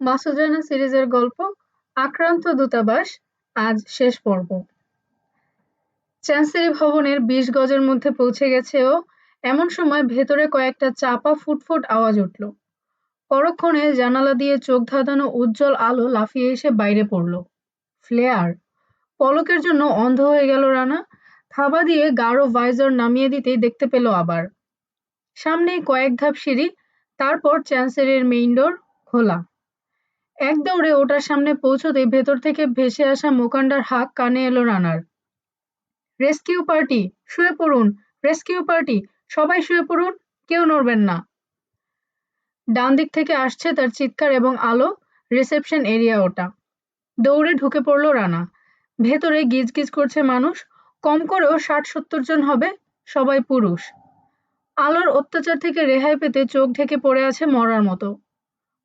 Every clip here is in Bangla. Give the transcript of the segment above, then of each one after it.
মাসুদ রানা সিরিজের গল্প আক্রান্ত দূতাবাস, আজ শেষ পর্ব। চ্যান্সেরি ভবনের বিশ গজের মধ্যে পৌঁছে গেছে ও এমন সময় ভেতরে কয়েকটা চাপা ফুটফুট আওয়াজ উঠল। পরক্ষণে জানালা দিয়ে চোখ ধাঁধানো উজ্জ্বল আলো লাফিয়ে এসে বাইরে পড়ল। ফ্লেয়ার, পলকের জন্য অন্ধ হয়ে গেল রানা। থাবা দিয়ে গাঢ় ভাইজার নামিয়ে দিতেই দেখতে পেল আবার। সামনেই কয়েক ধাপ সিঁড়ি, তারপর চ্যান্সেরির মেইন ডোর খোলা। এক দৌড়ে ওটার সামনে পৌঁছতে ভেতর থেকে ভেসে আসা মোকান্ডার হাক কানে এলো রানার। রেস্কিউ পার্টি, শুয়ে পড়ুন, রেস্কিউ পার্টি, সবাই শুয়ে পড়ুন, কেউ নড়বেন না। ডান দিক থেকে আসছে তার চিৎকার এবং আলো, রিসেপশন এরিয়া ওটা। দৌড়ে ঢুকে পড়ল রানা। ভেতরে গিজগিজ করছে মানুষ, কম করেও ষাট সত্তর জন হবে, সবাই পুরুষ। আলোর অত্যাচার থেকে রেহাই পেতে চোখ ঢেকে পড়ে আছে মরার মতো।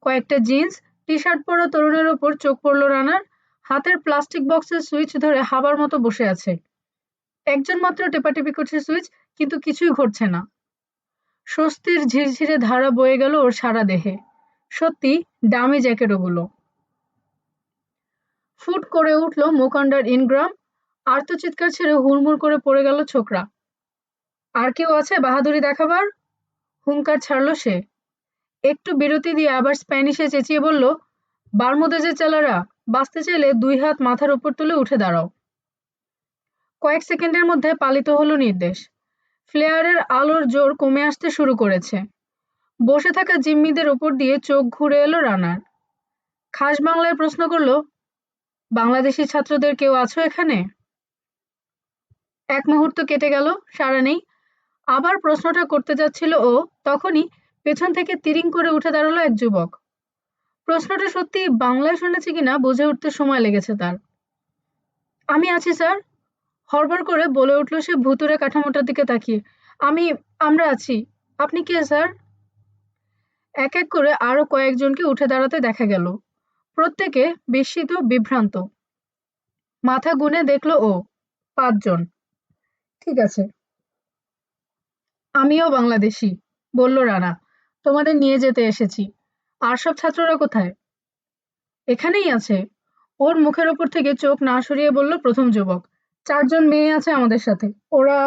কয়েকটা জিন্স টি শার্ট পরা তরুণের ওপর চোখ পড়ল রানার। হাতের প্লাস্টিক বক্সের সুইচ ধরে হাবার মতো বসে আছে। একজন মাত্র টেপাটেপি করছে সুইচ কিন্তু কিছুই ঘটছে না। স্বস্তির ঝিরঝিরে ধারা বয়ে গেল ওর সারা দেহে। সত্যি, দামি জ্যাকেট ওগুলো ফুট করে উঠল মোকান্ডার ইনগ্রাম। আর্তচিৎকার ছেড়ে হুড়মুড় করে পড়ে গেল ছোকরা। আর কেউ আছে বাহাদুরি দেখাবার? হুঙ্কার ছাড়ল সে। একটু বিরতি দিয়ে আবার স্প্যানিশে চেঁচিয়ে বলল বারমুদেজের চালারা, বাঁচতে চাইলে দুই হাত মাথার উপর তুলে উঠে দাঁড়াও। কয়েক সেকেন্ডের মধ্যে পালিত হলো নির্দেশ। ফ্লেয়ারের আলোর জোর কমে আসতে শুরু করেছে। বসে থাকা জিম্মিদের উপর দিয়ে চোখ ঘুরে এলো রানার। খাস বাংলায় প্রশ্ন করল, বাংলাদেশি ছাত্রদের কেউ আছো এখানে? এক মুহূর্ত কেটে গেল সারা নেই। আবার প্রশ্নটা করতে যাচ্ছিল ও তখনই পেছন থেকে তিরিং করে উঠে দাঁড়াল এক যুবক। প্রশ্নটা সত্যি বাংলায় শুনেছে কিনা বুঝে উঠতে সময় লেগেছে তার। আমি আছি, স্যার। হরবর করে বলে উঠল সে ভুতুরে কাঠামোটার দিকে তাকিয়ে। আমি, আমরা আছি। আপনি কে, স্যার? এক এক করে আরও কয়েকজনকে উঠে দাঁড়াতে দেখা গেল। প্রত্যেকে বিস্মিত, বিভ্রান্ত। মাথা গুনে দেখল ও, পাঁচজন। ঠিক আছে। আমিও বাংলাদেশি, বলল রানা। তোমাদের নিয়ে যেতে এসেছি। আর সব ছাত্ররা কোথায়? এখানেই আছে। ওর মুখের ওপর থেকে চোখ না সরিয়ে বলল প্রথম যুবক, চারজন মেয়ে আছে আমাদের সাথে। ওরা,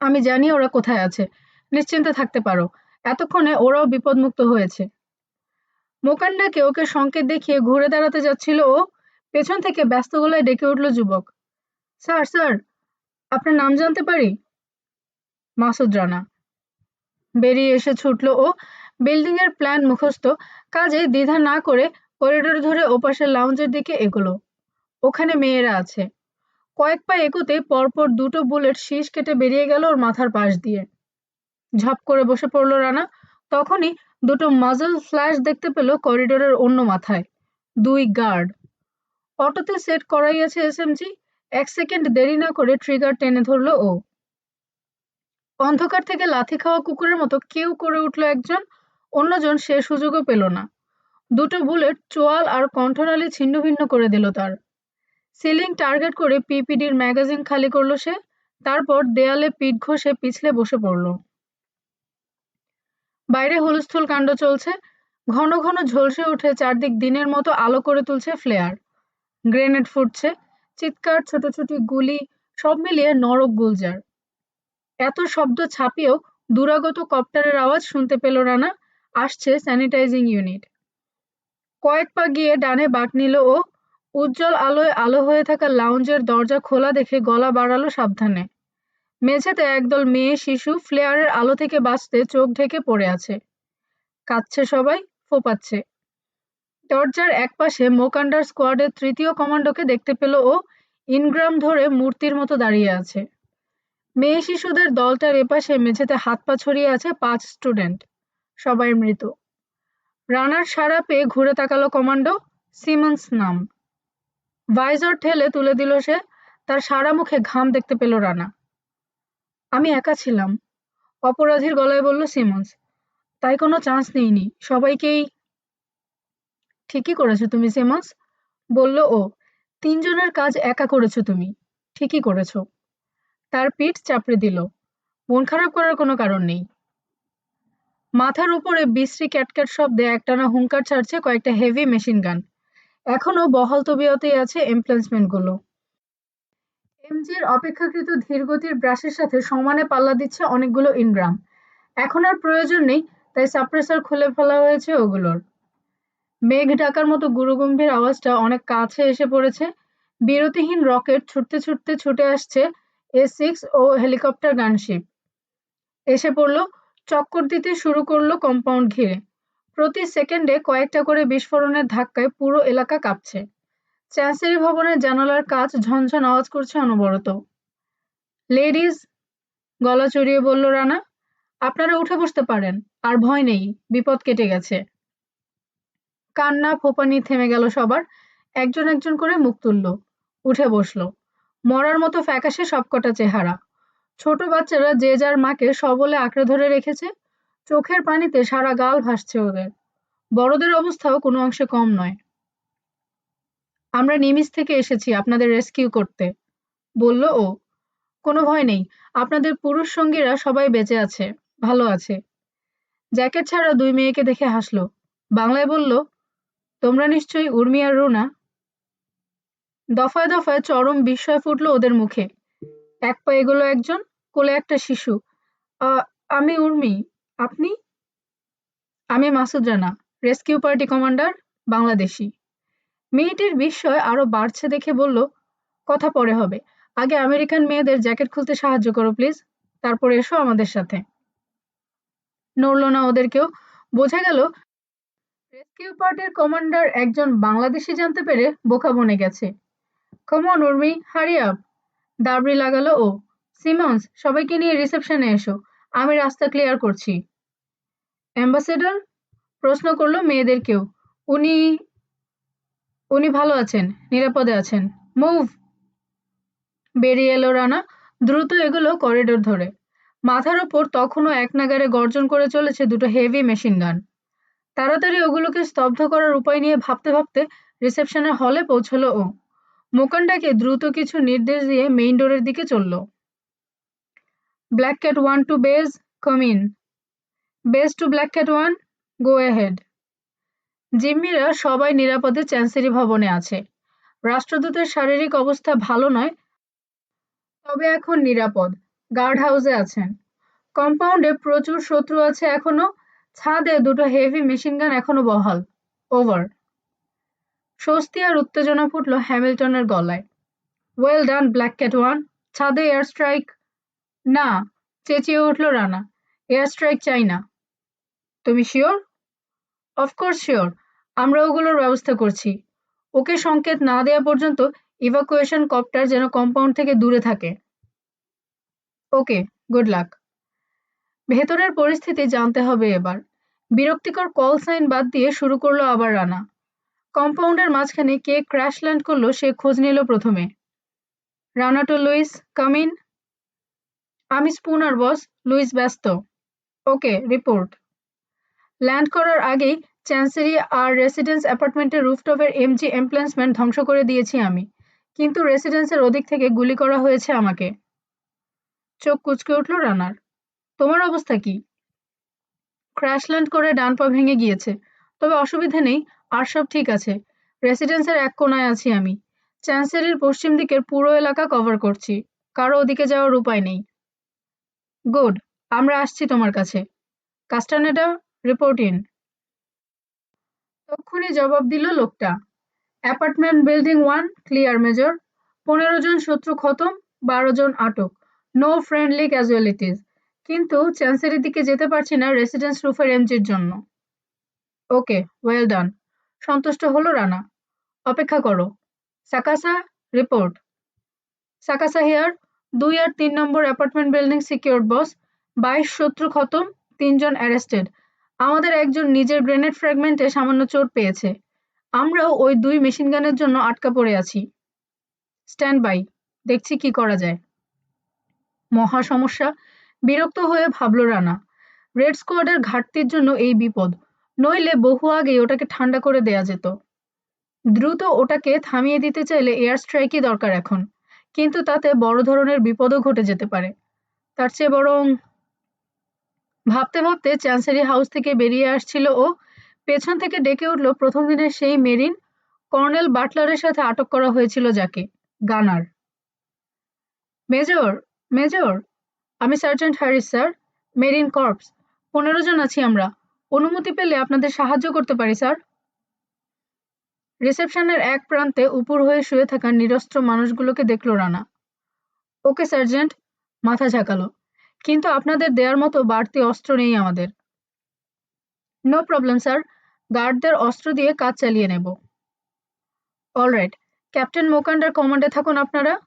আমি জানি ওরা কোথায় আছে। নিশ্চিন্তে থাকতে পারো। এতক্ষণে ওরাও বিপদমুক্ত হয়েছে। মোকান্নাকে ওকে সংকেত দেখিয়ে ঘুরে দাঁড়াতে যাচ্ছিল ও। পেছন থেকে ব্যস্ত গলায় ডেকে উঠল যুবক, স্যার স্যার, আপনার নাম জানতে পারি? মাসুদ রানা। বেরিয়ে এসে ছুটল ও বিল্ডিং এর প্ল্যান মুখস্থ কাজে দ্বিধা না করে করিডোর ধরে ওপাশের লাউঞ্জের দিকে এগোলো। ওখানে মেয়েরা আছে। কয়েক পা এগোতে পরপর দুটো বুলেট শীষ কেটে বেরিয়ে গেল ওর মাথার পাশ দিয়ে। ঝপ করে বসে পড়ল রানা। তখনই দুটো মাজল ফ্ল্যাশ দেখতে পেল করিডোরের অন্য মাথায়। দুই গার্ড অটোতে সেট করাই আছে এসএমজি এক সেকেন্ড দেরি না করে ট্রিগার টেনে ধরল ও। অন্ধকার থেকে লাথি খাওয়া কুকুরের মতো কেউ করে উঠল একজন, অন্যজন সে সুযোগও পেল না। দুটো বুলেট, চোয়াল আর কণ্ঠনালী ছিন্ন ভিন্ন করে দিল তার। সিলিং টার্গেট করে পিপিডির ম্যাগাজিন খালি করল সে, তারপর দেয়ালে পিঠ ঘষে পিছলে বসে পড়ল। বাইরে হুলস্থুল কাণ্ড চলছে, ঘন ঘন ঝলসে উঠে চারদিক দিনের মতো আলো করে তুলছে ফ্লেয়ার। গ্রেনেড ফুটছে, চিৎকার, ছোটছুটি, গুলি, সব মিলিয়ে নরক গুলজার। এত শব্দ ছাপিয়েও দুরাগত কপ্টারের আওয়াজ শুনতে পেল রানা, আসছে স্যানিটাইজিং ইউনিট। কয়েক পা গিয়ে ডানে বাঁক নিল ও উজ্জ্বল আলোয় আলো হয়ে থাকা লাউঞ্জের দরজা খোলা দেখে গলা বাড়ালো সাবধানে। মেঝেতে একদল মেয়ে শিশু ফ্লেয়ারের আলো থেকে বাঁচতে চোখ ঢেকে পড়ে আছে। কাঁদছে সবাই, ফোপাচ্ছে। দরজার একপাশে মোকান্ডার স্কোয়াডের তৃতীয় কমান্ডোকে দেখতে পেল ও ইনগ্রাম ধরে মূর্তির মতো দাঁড়িয়ে আছে। মেয়ে শিশুদের দলটার এপাশে মেঝেতে হাত পা ছড়িয়ে আছে পাঁচ স্টুডেন্ট। সবাই মৃত। রানার সারা পেয়ে ঘুরে তাকালো কমান্ডো সিমন্স নাম। ভাইজর ঠেলে তুলে দিল সে, তার সারা মুখে ঘাম দেখতে পেল রানা। আমি একা ছিলাম। অপরাধীর গলায় বলল, সিমন্স, তাই কোনো চান্স নেইনি। সবাইকেই ঠিকই করেছ তুমি, সিমন্স, বলল ও। তিনজনের কাজ একা করেছ তুমি। ঠিকই করেছ। তার পিঠ চাপড়ে দিল। মন খারাপ করার কোনো কারণ নেই। মাথার উপরে বিশ্রী ক্যাটক্যাট শব্দে একটানা হুঙ্কার ছাড়ছে কয়েকটা হেভি মেশিন গান এখনও বহাল তবিয়তেই আছে এমপ্লেসমেন্টগুলো এমজির অপেক্ষাকৃত ধীরগতির ব্রাশের সাথে সমানে পাল্লা দিচ্ছে অনেকগুলো ইনগ্রাম এখন আর প্রয়োজন নেই, তাই সাপ্রেসার খুলে ফেলা হয়েছে ওগুলোর। মেঘ ডাকার মতো গুরুগম্ভীর আওয়াজটা অনেক কাছে এসে পড়েছে। বিরতিহীন রকেট ছুটতে ছুটতে ছুটে আসছে এ সিক্স ও হেলিকপ্টার গানশিপ। এসে পড়ল, চক্কর দিতে শুরু করল কম্পাউন্ড ঘিরে। প্রতি সেকেন্ডে কয়েকটা করে বিস্ফোরণের ধাক্কায় পুরো এলাকা কাঁপছে। চ্যান্সেরি ভবনের জানালার কাজ ঝনঝন আওয়াজ করছে অনবরত। লেডিজ গলা চড়িয়ে বলল রানা, আপনারা উঠে বসতে পারেন, আর ভয় নেই, বিপদ কেটে গেছে। কান্না, ফোপানি থেমে গেল সবার। একজন একজন করে মুখ তুলল, উঠে বসল। মরার মতো ফ্যাকাশে সবকটা চেহারা। ছোট বাচ্চারা যে যার মাকে সবলে আঁকড়ে ধরে রেখেছে, চোখের পানিতে সারা গাল ভাসছে ওদের। বড়দের অবস্থাও কোনো অংশে কম নয়। আমরা নিমিস থেকে এসেছি আপনাদের রেস্কিউ করতে, বলল ও। কোনো ভয় নেই, আপনাদের পুরুষ সঙ্গীরা সবাই বেঁচে আছে, ভালো আছে। জ্যাকেট ছাড়া দুই মেয়েকে দেখে হাসলো। বাংলায় বলল, তোমরা নিশ্চয়ই উর্মি আর রুনা? দফায় দফায় চরম বিস্ময় ফুটলো ওদের মুখে। এক পা এগোলো একজন, কোলে একটা শিশু। আমি উর্মি, আপনি? আমি Masud Rana, rescue party commander, Bangladeshi. মেয়েটির বিস্ময় আরও বাড়ছে দেখে বলল, কথা পরে হবে। আগে আমেরিকান মেয়েদের জ্যাকেট খুলতে সাহায্য করো, প্লিজ। তারপর এসো আমাদের সাথে। নড়ল না ওদেরকেও। বোঝা গেল, রেস্কিউ পার্টির কমান্ডার একজন বাংলাদেশি জানতে পেরে বোকা বনে গেছে। কমন উর্মি হারি আপ দাবড়ি লাগালো ও। সিমন্স সবাইকে নিয়ে রিসেপশনে এসো। আমি রাস্তা ক্লিয়ার করছি। অ্যাম্বাসেডর প্রশ্ন করল মেয়েদেরকেও উনি উনি ভালো আছেন, নিরাপদে আছেন। মুভ বেরিয়ে এলো রানা, দ্রুত এগুলো করিডোর ধরে। মাথার ওপর তখনও এক নাগারে গর্জন করে চলেছে দুটো হেভি মেশিন গান তাড়াতাড়ি ওগুলোকে স্তব্ধ করার উপায় নিয়ে ভাবতে ভাবতে রিসেপশনের হলে পৌঁছলো ও। মোকানটাকে দ্রুত কিছু নির্দেশ দিয়ে মেইন ডোরের দিকে চলল। Black cat one two base come in base two black cat one go ahead জিম্মিরা সবাই নিরাপদে চ্যান্সেরি ভবনে আছে। রাষ্ট্রদূতের শারীরিক অবস্থা ভালো নয়, তবে এখন নিরাপদ। গার্ড হাউসে আছেন। কম্পাউন্ডে প্রচুর শত্রু আছে এখনও। ছাদে দুটো হেভি মেশিনগান এখনও বহাল। ওভার স্বস্তি আর উত্তেজনা ফুটল হ্যামিল্টনের গলায়। Well done black cat one ছাদে এয়ার স্ট্রাইক না, চেঁচিয়ে উঠল রানা। এয়ার স্ট্রাইক চাই না। তুমি শিওর অফকোর্স শিওর আমরা ওগুলোর ব্যবস্থা করছি। ওকে সংকেত না দেওয়া পর্যন্ত ইভাকুয়েশন কপ্টার যেন কম্পাউন্ড থেকে দূরে থাকে। ওকে গুড লাক ভেতরের পরিস্থিতি জানতে হবে এবার। বিরক্তিকর কল সাইন বাদ দিয়ে শুরু করল আবার রানা। কম্পাউন্ডের মাঝখানে কে ক্র্যাশ ল্যান্ড করল সে খোঁজ নিল প্রথমে। Rana to Lewis, come in. আমি স্পুনার, বস। লুইস ব্যস্ত। ওকে রিপোর্ট ল্যান্ড করার আগেই চ্যান্সেরি আর রেসিডেন্স অ্যাপার্টমেন্টের রুফটপের এমজি এমপ্লেসমেন্ট ধ্বংস করে দিয়েছি আমি। কিন্তু রেসিডেন্সের ওদিক থেকে গুলি করা হয়েছে আমাকে। চোখ কুচকে উঠল রানার। তোমার অবস্থা কি? ক্র্যাশ ল্যান্ড করে ডান পা ভেঙে গিয়েছে। তবে অসুবিধা নেই আর সব ঠিক আছে। রেসিডেন্সের এক কোনায় আছি আমি। চ্যান্সেরির পশ্চিম দিকের পুরো এলাকা কভার করছি। কারও ওদিকে যাওয়ার উপায় নেই। গুড আমরা আসছি তোমার কাছে। কাস্টানেডা রিপোর্ট ইন তক্ষুনি জবাব দিল লোকটা। Apartment building one clear major পনেরো জন শত্রু খতম, বারো জন আটক। নো ফ্রেন্ডলি ক্যাজুয়ালিটিস কিন্তু চ্যান্সেরির দিকে যেতে পারছি না রেসিডেন্স রুফের এমজির জন্য। ওকে ওয়েল ডান সন্তুষ্ট হলো রানা। অপেক্ষা করো। সাকাসা রিপোর্ট সাকাসা হেয়ার দুই আর তিন নম্বর অ্যাপার্টমেন্ট বিল্ডিং সিকিউরড বস বাইশ শত্রু খতম, তিনজন অ্যারেস্টেড আমাদের একজন নিজের গ্রেনেড ফ্র্যাগমেন্টে সামান্য চোট পেয়েছে। আমরাও ওই দুই মেশিন গানের জন্য আটকা পড়ে আছি। স্ট্যান্ড বাই দেখছি কি করা যায়। মহা সমস্যা। বিরক্ত হয়ে ভাবল রানা। রেড স্কোয়াডের ঘাটতির জন্য এই বিপদ। নইলে বহু আগেই ওটাকে ঠান্ডা করে দেয়া যেত। দ্রুত ওটাকে থামিয়ে দিতে চাইলে এয়ার স্ট্রাইকই দরকার এখন, কিন্তু তাতে বড় ধরনের বিপদও ঘটে যেতে পারে। তার চেয়ে বরং ভাবতে ভাবতে চ্যান্সারি হাউস থেকে বেরিয়ে আসছিল ও। পেছন থেকে ডেকে উঠল প্রথম দিনের সেই মেরিন, কর্নেল বাটলারের সাথে আটক করা হয়েছিল যাকে, গানার। মেজর মেজর, আমি sergeant Harris, sir. Marine corps, পনেরো জন আছি আমরা। অনুমতি পেলে আপনাদের সাহায্য করতে পারি, স্যার। রিসেপশনের এক প্রান্তে উপর হয়ে শুয়ে থাকা নিরস্ত্র মানুষগুলোকে দেখল রানা। ওকে, সার্জেন্ট, মাথা ঝাঁকালো। কিন্তু আপনাদের দেওয়ার মতো বাড়তি অস্ত্র নেই আমাদের। No problem, sir. গার্ডদের অস্ত্র দিয়ে কাজ চালিয়ে নেব। অলরাইট ক্যাপ্টেন মোকান্ডার কমান্ডে থাকুন আপনারা।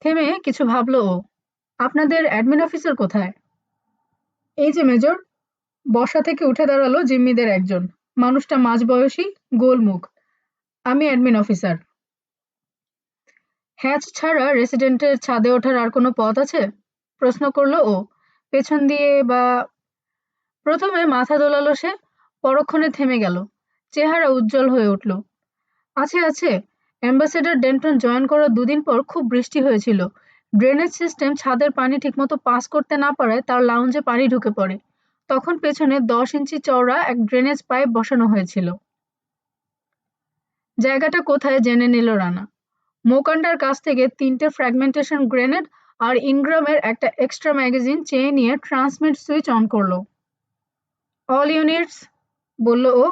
থেমে কিছু ভাবলো ও। আপনাদের অ্যাডমিন অফিসার কোথায়? এই যে, মেজর। বসা থেকে উঠে দাঁড়াল জিম্মিদের একজন। মানুষটা মাঝবয়সী গোল মুখ আমি অ্যাডমিন অফিসার হ্যাচ ছাড়া রেসিডেন্টের ছাদে ওঠার আর কোনো পথ আছে? প্রশ্ন করল ও। পেছন দিয়ে বা প্রথমে মাথা দোলালো সে, পরক্ষণে থেমে গেল। চেহারা উজ্জ্বল হয়ে উঠল। আছে আছে। অ্যাম্বাসেডার ডেন্টন জয়েন করার দুদিন পর খুব বৃষ্টি হয়েছিল। ড্রেনেজ সিস্টেম ছাদের পানি ঠিকমতো পাস করতে না পারায় তার লাউঞ্জে পানি ঢুকে পড়ে। তখন পেছনে দশ ইঞ্চি চওড়া এক ড্রেনেজ পাইপ বসানো হয়েছিল। জায়গাটা কোথায় জেনে নিল রানা। মোকান্ডার কাছ থেকে তিনটে ফ্র্যাগমেন্টেশন গ্রেনেড আর ইনগ্রামের একটা এক্সট্রা ম্যাগাজিন চেয়ে নিয়ে ট্রান্সমিট সুইচ অন করল। অল ইউনিটস বলল ও,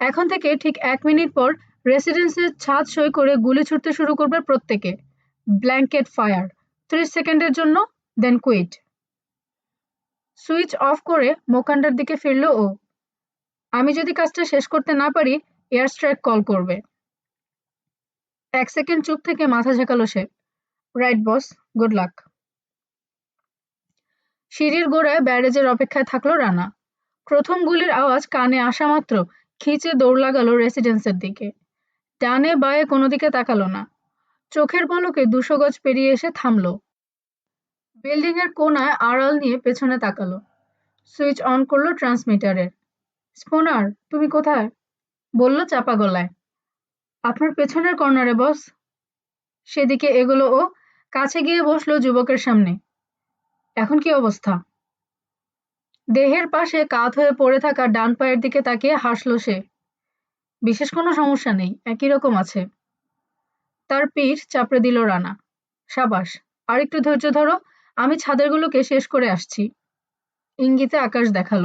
এখন থেকে ঠিক এক মিনিট পর রেসিডেন্সের ছাদ সই করে গুলি ছুটতে শুরু করবে প্রত্যেকে। ব্ল্যাঙ্কেট ফায়ার ত্রিশ সেকেন্ডের জন্য দেন কুইট সুইচ অফ করে মোকান্ডার দিকে ফিরল ও। আমি যদি কাজটা শেষ করতে না পারি এয়ার স্ট্রাইক কল করবে। এক সেকেন্ড চুপ থেকে মাথা ঝাঁকালো সে। Right, boss, good luck. সিঁড়ির গোড়ায় ব্যারেজের অপেক্ষায় থাকল রানা। প্রথম গুলির আওয়াজ কানে আসা মাত্র খিচে দৌড় লাগালো রেসিডেন্সের দিকে। ডানে বায়ে কোনো দিকে তাকালো না। চোখের পলকে দুশো গজ পেরিয়ে এসে থামলো। বিল্ডিং এর কোনায় আড়াল নিয়ে পেছনে তাকালো। সুইচ অন করল ট্রান্সমিটারের। স্পোনার, তুমি কোথায়? বলল চাপা গলায়। আপনার পেছনের কর্নারে, বস। সেদিকে এগোলো ও কাছে গিয়ে বসল যুবকের সামনে। এখন কি অবস্থা? দেহের পাশে কাত হয়ে পড়ে থাকা ডান পায়ের দিকে তাকিয়ে হাসল সে। বিশেষ কোনো সমস্যা নেই, একই রকম আছে। তার পিঠ চাপড়ে দিল রানা। সাবাস আর একটু ধৈর্য ধরো আমি ছাদেরগুলোকে শেষ করে আসছি। ইঙ্গিতে আকাশ দেখাল।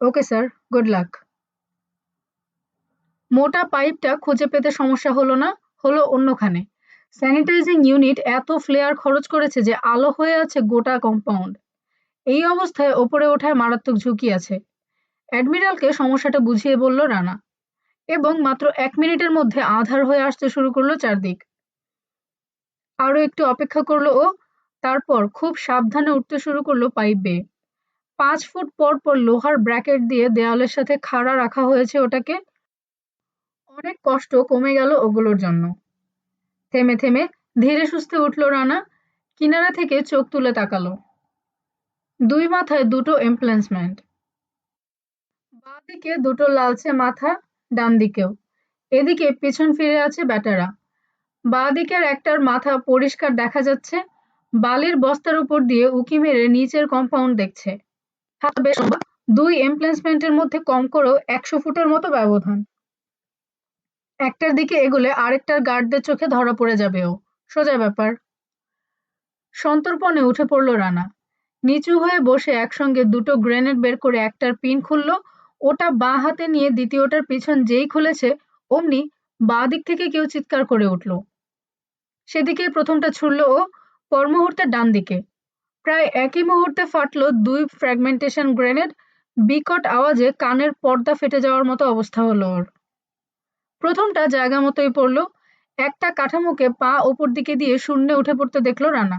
Okay, sir, good luck. মোটা পাইপটা খুঁজে পেতে সমস্যা হলো না, হলো অন্যখানে। স্যানিটাইজিং ইউনিট এত ফ্লেয়ার খরচ করেছে যে আলো হয়ে আছে গোটা কম্পাউন্ড। এই অবস্থায় ওপরে ওঠায় মারাত্মক ঝুঁকি আছে। অ্যাডমিরালকে সমস্যাটা বুঝিয়ে বলল রানা। এবং মাত্র এক মিনিটের মধ্যে আধার হয়ে আসতে শুরু করল চারদিক। আরও একটু অপেক্ষা করল ও তারপর খুব সাবধানে উঠতে শুরু করল পাইপ বেয়ে। পাঁচ ফুট পর পর লোহার ব্র্যাকেট দিয়ে দেয়ালের সাথে খাড়া রাখা হয়েছে ওটাকে। অনেক কষ্ট কমে গেল ওগুলোর জন্য। থেমে থেমে ধীরে সুস্থে উঠল রানা, কিনারা থেকে চোখ তুলে তাকালো। দুই মাথায় দুটো এমপ্লেন্সমেন্ট বাঁ দিকে দুটো লালচে মাথা, ডান দিকেও। এদিকে পেছন ফিরে আছে ব্যাটারা। বাঁ দিকের একটার মাথা পরিষ্কার দেখা যাচ্ছে। বালির বস্তার উপর দিয়ে উকি মেরে নিচের কম্পাউন্ড দেখছে। দুই এমপ্লেসমেন্টের মধ্যে কম করেও একশো ফুটের মতো ব্যবধান। একটার দিকে এগোলে আরেকটার গার্ডদের চোখে ধরা পড়ে যাবে ও। সোজা ব্যাপার। সন্তর্পণে উঠে পড়ল রানা। নিচু হয়ে বসে একসঙ্গে দুটো গ্রেনেড বের করে একটার পিন খুলল। ওটা বাঁ হাতে নিয়ে দ্বিতীয়টার পিছন যেই খুলেছে, অমনি বাঁ দিক থেকে কেউ চিৎকার করে উঠল। সেদিকে প্রথমটা ছুড়ল ও পর মুহূর্তে ডান দিকে। প্রায় একই মুহূর্তে ফাটল দুই ফ্র্যাগমেন্টেশন গ্রেনেড বিকট আওয়াজে কানের পর্দা ফেটে যাওয়ার মতো অবস্থা হলো ওর। প্রথমটা জায়গা মতোই পড়ল, একটা কাঠামোকে পা ওপর দিকে দিয়ে শূন্যে উঠে পড়তে দেখল রানা।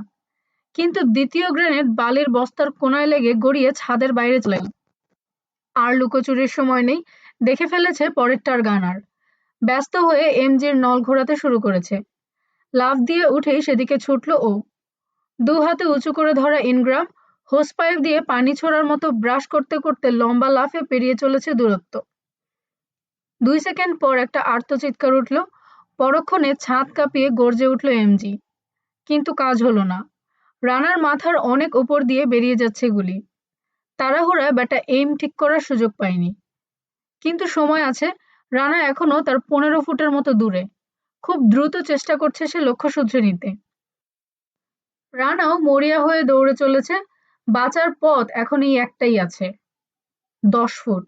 কিন্তু দ্বিতীয় গ্রেনেড বালির বস্তার কোনায় লেগে গড়িয়ে ছাদের বাইরে চলে আর লুকোচুরির সময় নেই, দেখে ফেলেছে পরেরটার গানার। ব্যস্ত হয়ে এমজির নল ঘোরাতে শুরু করেছে। লাফ দিয়ে উঠেই সেদিকে ছুটল ও। দু হাতে উঁচু করে ধরা ইনগ্রাম, হোস পাইপ দিয়ে পানি ছোড়ার মতো ব্রাশ করতে করতে লম্বা লাফে পেরিয়ে চলেছে দূরত্ব। দুই সেকেন্ড পর একটা আর্তচিৎকার উঠল, পরক্ষণে ছাদ কাঁপিয়ে গর্জে উঠল এমজি কিন্তু কাজ হলো না। রানার মাথার অনেক উপর দিয়ে বেরিয়ে যাচ্ছে গুলি তাড়াহুড়ায় ব্যাটা এইম ঠিক করার সুযোগ পায়নি। কিন্তু সময় আছে, রানা এখনও তার পনেরো ফুটের মতো দূরে। খুব দ্রুত চেষ্টা করছে সে লক্ষ্য শুধরে নিতে। রানাও মরিয়া হয়ে দৌড়ে চলেছে। বাঁচার পথ এখন এই একটাই আছে। দশ ফুট।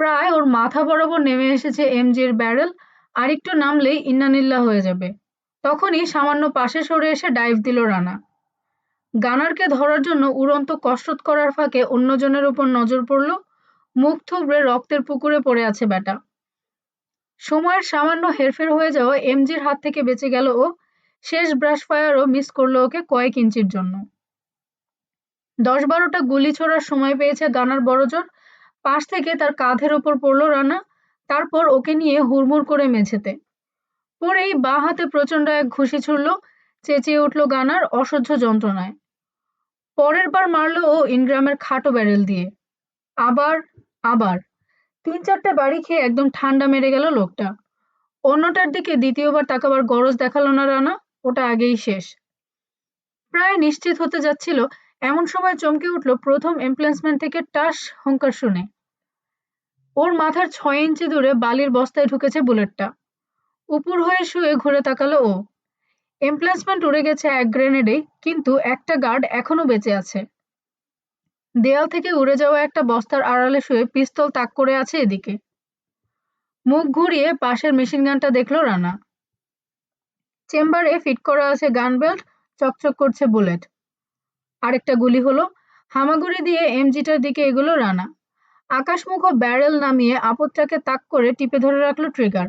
প্রায় ওর মাথা বরাবর নেমে এসেছে এমজির ব্যারেল। আর একটু নামলেই ইন্নানিল্লা হয়ে যাবে। তখনই সামান্য পাশে সরে এসে ডাইভ দিল রানা। গানারকে ধরার জন্য উড়ন্ত কসরত করার ফাঁকে অন্যজনের উপর নজর পড়ল। মুখ থুবড়ে রক্তের পুকুরে পড়ে আছে ব্যাটা। সময়ের সামান্য হেরফের হয়ে যাওয়া এমজির হাত থেকে বেঁচে গেল ও। শেষ ব্রাশ ফায়ারও মিস করল ওকে কয়েক ইঞ্চির জন্য। দশ বারোটা গুলি ছোড়ার সময় পেয়েছে গানার বড়জোর পাশ থেকে তার কাঁধের ওপর পড়ল রানা, তারপর ওকে নিয়ে হুড়মুড় করে মেঝেতে। পরেই বাঁ হাতে প্রচণ্ড এক ঘুষি ছুড়ল, চেঁচিয়ে উঠল গানার অসহ্য যন্ত্রণায়। পরের বার মারল ও ইনগ্রামের খাটো ব্যারেল দিয়ে। আবার আবার। তিন চারটে বাড়ি খেয়ে একদম ঠান্ডা মেরে গেল লোকটা। অন্যটার দিকে দ্বিতীয়বার তাকাবার গরজ দেখাল না রানা। ওটা আগেই শেষ। প্রায় নিশ্চিত হতে যাচ্ছিল, এমন সময় চমকে উঠল প্রথম এমপ্লেসমেন্ট থেকে টাস হংকার শুনে। ওর মাথার ছয় ইঞ্চি দূরে বালির বস্তায় ঢুকেছে বুলেটটা। উপর হয়ে শুয়ে ঘুরে তাকালো ও। এমপ্লেসমেন্ট উড়ে গেছে এক গ্রেনেডে, কিন্তু একটা গার্ড এখনও বেঁচে আছে। দেয়াল থেকে উড়ে যাওয়া একটা বস্তার আড়ালে শুয়ে পিস্তল তাক করে আছে এদিকে। মুখ ঘুরিয়ে পাশের মেশিন গানটা দেখল রানা। চেম্বারে ফিট করা আছে গান বেল্ট, চকচক করছে বুলেট। আরেকটা গুলি হলো, হামাগুড়ি দিয়ে এমজিটার দিকে এগুলো রানা। আকাশমুখ ব্যারেল নামিয়ে আপদটাকে তাক করে টিপে ধরে রাখল ট্রিগার।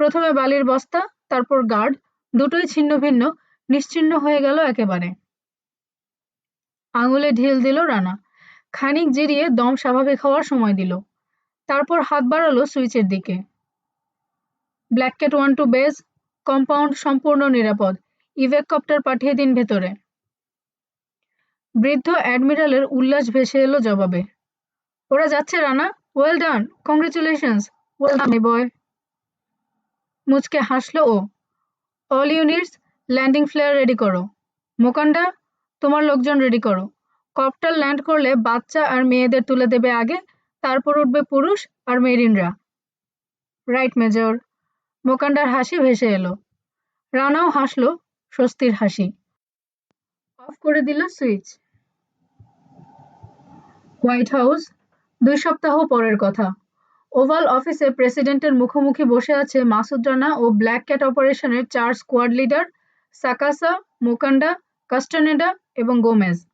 প্রথমে বালির বস্তা, তারপর গার্ড, দুটোই ছিন্ন ভিন্ন, নিশ্চিন্ন হয়ে গেল একেবারে। আঙুলে ঢিল দিল রানা। খানিক জিরিয়ে দম স্বাভাবিক হওয়ার সময় দিল। তারপর হাত বাড়ালো সুইচের দিকে। Black cat one two base compound সম্পূর্ণ নিরাপদ। ইভেকপ্টার পাঠিয়ে দিন ভেতরে। বৃদ্ধ অ্যাডমিরালের উল্লাস ভেসে এলো জবাবে। ওরা যাচ্ছে, Rana. Well done congratulations well done boy মুচকে হাসলো ও। All units landing flare ready করো। মোকান্ডা, তোমার লোকজন রেডি করো। কপ্টার ল্যান্ড করলে বাচ্চা আর মেয়েদের তুলে দেবে আগে, তারপর উঠবে পুরুষ আর মেরিনরা রাইট মেজর মোকান্ডার হাসি ভেসে এলো। রানাও হাসলো স্বস্তির হাসি। অফ করে দিল সুইচ। হোয়াইট হাউস, দুই সপ্তাহ পরের কথা। ওভাল অফিসে প্রেসিডেন্টের মুখোমুখি বসে আছে মাসুদ রানা ও ব্ল্যাক ক্যাট অপারেশনের চার স্কোয়াড লিডার সাকাসা, মোকান্ডা, কাস্টানেডা এবং গোমেজ।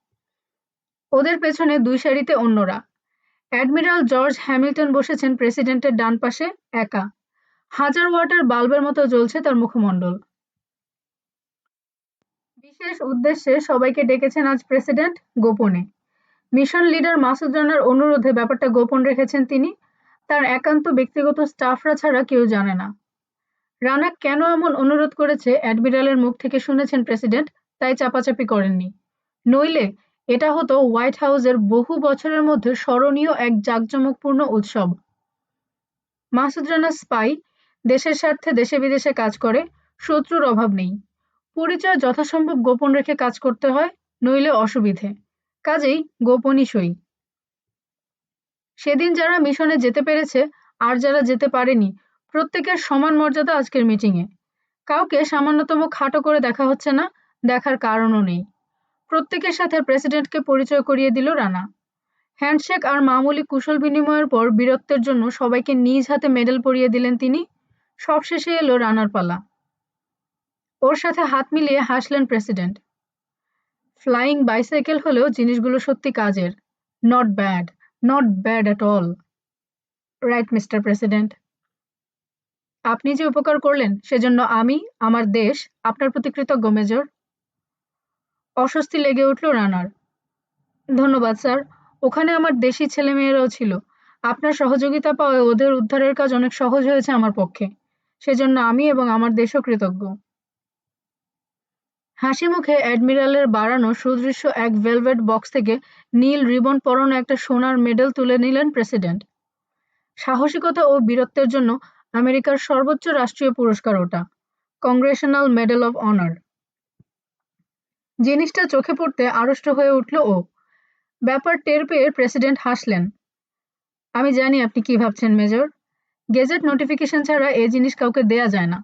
ওদের পেছনে দুই সারিতে অন্যরা। অ্যাডমিরাল জর্জ হ্যামিল্টন বসেছেন প্রেসিডেন্টের ডান পাশে, একা। হাজার ওয়াটার বাল্বের মতো জ্বলছে তার মুখমণ্ডল। বিশেষ উদ্দেশ্যে সবাইকে ডেকেছেন আজ প্রেসিডেন্ট গোপনে। মিশন লিডার মাসুদ রানার অনুরোধে ব্যাপারটা গোপন রেখেছেন তিনি। তার একান্ত ব্যক্তিগত স্টাফরা ছাড়া কেউ জানে না। রানা কেন এমন অনুরোধ করেছে অ্যাডমিরালের মুখ থেকে শুনেছেন প্রেসিডেন্ট, তাই চাপাচাপি করেননি। নইলে এটা হতো হোয়াইট হাউসের বহু বছরের মধ্যে স্মরণীয় এক জাঁকজমকপূর্ণ উৎসব। মাসুদ রানা স্পাই দেশের স্বার্থে দেশে বিদেশে কাজ করে, শত্রুর অভাব নেই। পরিচয় যথাসম্ভব গোপন রেখে কাজ করতে হয়, নইলে অসুবিধে। কাজেই গোপনই সই। সেদিন যারা মিশনে যেতে পেরেছে, আর যারা যেতে পারেনি, প্রত্যেকের সমান মর্যাদা আজকের মিটিংয়ে। কাউকে সামান্যতম খাটো করে দেখা হচ্ছে না, দেখার কারণও নেই। প্রত্যেকের সাথে প্রেসিডেন্টকে পরিচয় করিয়ে দিল রানা। হ্যান্ডশেক আর মামুলি কুশল বিনিময়ের পর বীরত্বের জন্য সবাইকে নিজ হাতে মেডেল পরিয়ে দিলেন তিনি সবশেষে এলো রানার পালা। ওর সাথে হাত মিলিয়ে হাসলেন প্রেসিডেন্ট। ফ্লাইং বাইসাইকেল হলেও জিনিসগুলো সত্যি কাজের। Not bad not bad at all right mister president আপনি যে উপকার করলেন, সেজন্য আমি, আমার দেশ, আপনার প্রতি কৃতজ্ঞ, মেজর। অস্বস্তি লেগে উঠল রানার। ধন্যবাদ, স্যার। ওখানে আমার দেশি ছেলেমেয়েরাও ছিল। আপনার সহযোগিতা পাওয়ায় ওদের উদ্ধারের কাজ অনেক সহজ হয়েছে আমার পক্ষে। সেজন্য আমি এবং আমার দেশও কৃতজ্ঞ। হাসি মুখে অ্যাডমিরালের বাড়ানো সুদৃশ্য এক ভেলভেট বক্স থেকে নীল রিবন পরানো একটা সোনার মেডেল তুলে নিলেন প্রেসিডেন্ট। সাহসিকতা ও বীরত্বের জন্য আমেরিকার সর্বোচ্চ রাষ্ট্রীয় পুরস্কার ওটা, কংগ্রেশনাল মেডেল অব অনার। জিনিসটা চোখে পড়তে আড়ষ্ট হয়ে উঠল ও। ব্যাপার টের পেয়ে প্রেসিডেন্ট হাসলেন। আমি জানি আপনি কি ভাবছেন, মেজর? গেজেট নোটিফিকেশন ছাড়া এই জিনিস কাউকে দেয়া যায় না।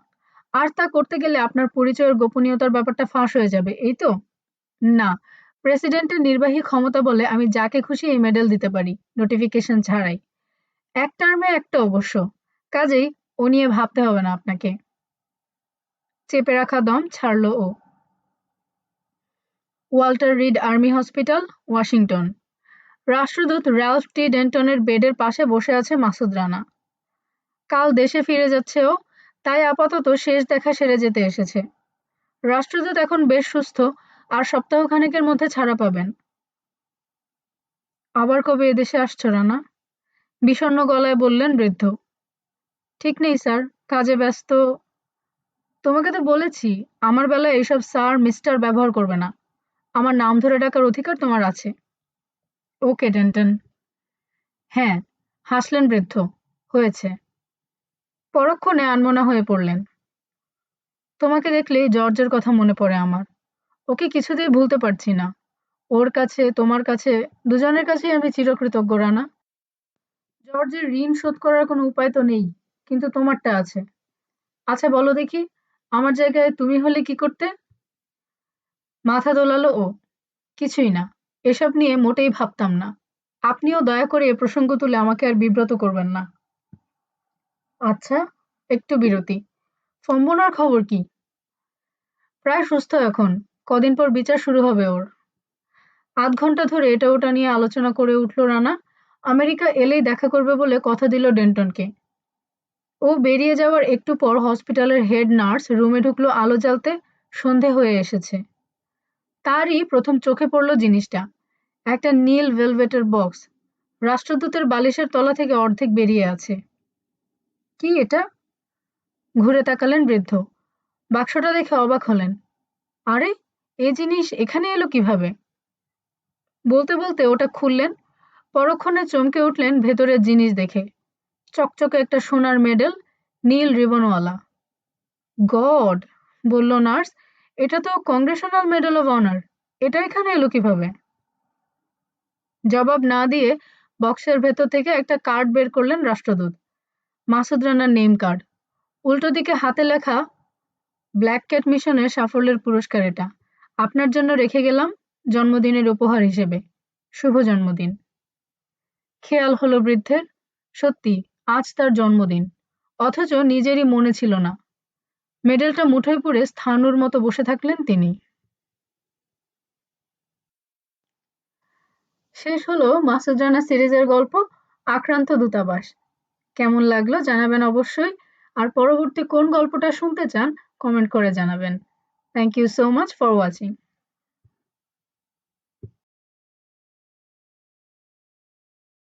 আর তা করতে গেলে আপনার পরিচয়ের গোপনীয়তার ব্যাপারটা ফাঁস হয়ে যাবে, এই তো? না, প্রেসিডেন্টের নির্বাহী ক্ষমতা বলে আমি যাকে খুশি এই মেডেল দিতে পারি, নোটিফিকেশন ছাড়াই। এক টার্মে একটা অবশ্য। কাজেই ও নিয়ে ভাবতে হবে না আপনাকে। চেপে রাখা দম ছাড়ল ও। Walter Reed army hospital, Washington. রাষ্ট্রদূত র্যালফ টি ডেন্টনের বেডের পাশে বসে আছে মাসুদ রানা। কাল দেশে ফিরে যাচ্ছে ও তাই আপাতত শেষ দেখা সেরে যেতে এসেছে। রাষ্ট্রদূত এখন বেশ সুস্থ, আর সপ্তাহখানেকের মধ্যে ছাড়া পাবেন। আবার কবে এদেশে আসছো, রানা? বিষণ্ন গলায় বললেন বৃদ্ধ। ঠিক নেই, স্যার, কাজে ব্যস্ত। তোমাকে তো বলেছি, আমার বেলায় এইসব স্যার, মিস্টার ব্যবহার করবে না। আমার নাম ধরে ডাকার অধিকার তোমার আছে। ওকে, ডেন্টন। হ্যাঁ হাসলেন বৃদ্ধ। হয়েছে। পরক্ষণে আনমনা হয়ে পড়লেন। তোমাকে দেখলেই জর্জের কথা মনে পড়ে আমার। ওকে কিছুতেই ভুলতে পারছি না। ওর কাছে, তোমার কাছে, দুজনের কাছেই আমি চিরকৃতজ্ঞ, রানা। জর্জের ঋণ শোধ করার কোনো উপায় তো নেই, কিন্তু তোমারটা আছে। আচ্ছা বলো দেখি, আমার জায়গায় তুমি হলে কি করতে? মাথা দোলালো ও। কিছুই না, এসব নিয়ে মোটেই ভাবতাম না। আপনিও দয়া করে এ প্রসঙ্গ তুলে আমাকে আর বিব্রত করবেন না। আচ্ছা একটু বিরতি। ফম্বনার খবর কি? প্রায় সুস্থ এখন। কদিন পর বিচার শুরু হবে ওর। আধ ঘণ্টা ধরে এটা ওটা নিয়ে আলোচনা করে উঠল রানা। আমেরিকা এলেই দেখা করবে বলে কথা দিল ডেন্টনকে। ও বেরিয়ে যাওয়ার একটু পর হসপিটালের হেড নার্স রুমে ঢুকলো আলো জ্বালতে, সন্ধে হয়ে এসেছে। তারই প্রথম চোখে পড়ল জিনিসটা। একটা নীল ভেলভেটের বক্স। রাষ্ট্রদূতের বালিশের তলা থেকে অর্ধেক বেরিয়ে আছে। কি এটা? ঘুরে তাকালেন বৃদ্ধ। বাক্সটা দেখে অবাক হলেন। আরে, এ জিনিস এখানে এলো কীভাবে? বলতে বলতে ওটা খুললেন, পরক্ষণে চমকে উঠলেন ভেতরের জিনিস দেখে। চকচকে একটা সোনার মেডেল, নীল রিবনওয়ালা। গড, বলল নার্স, এটা তো কংগ্রেশনাল মেডেল অব অনার। এটা এখানে এলো কীভাবে? জবাব না দিয়ে বক্সের ভেতর থেকে একটা কার্ড বের করলেন রাষ্ট্রদূত। মাসুদ রানার নেম কার্ড। উল্টো দিকে হাতে লেখা ব্ল্যাক ক্যাট মিশনের সাফল্যের পুরস্কার এটা। আপনার জন্য রেখে গেলাম জন্মদিনের উপহার হিসেবে। শুভ জন্মদিন। খেয়াল হলো বৃদ্ধের। সত্যি, আজ তার জন্মদিন। অথচ নিজেরই মনে ছিল না। মেডেলটা মুঠোয় পুরে স্থানুর মতো বসে থাকলেন তিনি। শেষ হলো মাসুদ রানা সিরিজের গল্প, আক্রান্ত দূতাবাস। কেমন লাগল জানাবেন অবশ্যই। আর পরবর্তী কোন গল্পটা শুনতে চান কমেন্ট করে জানাবেন। Thank you so much for watching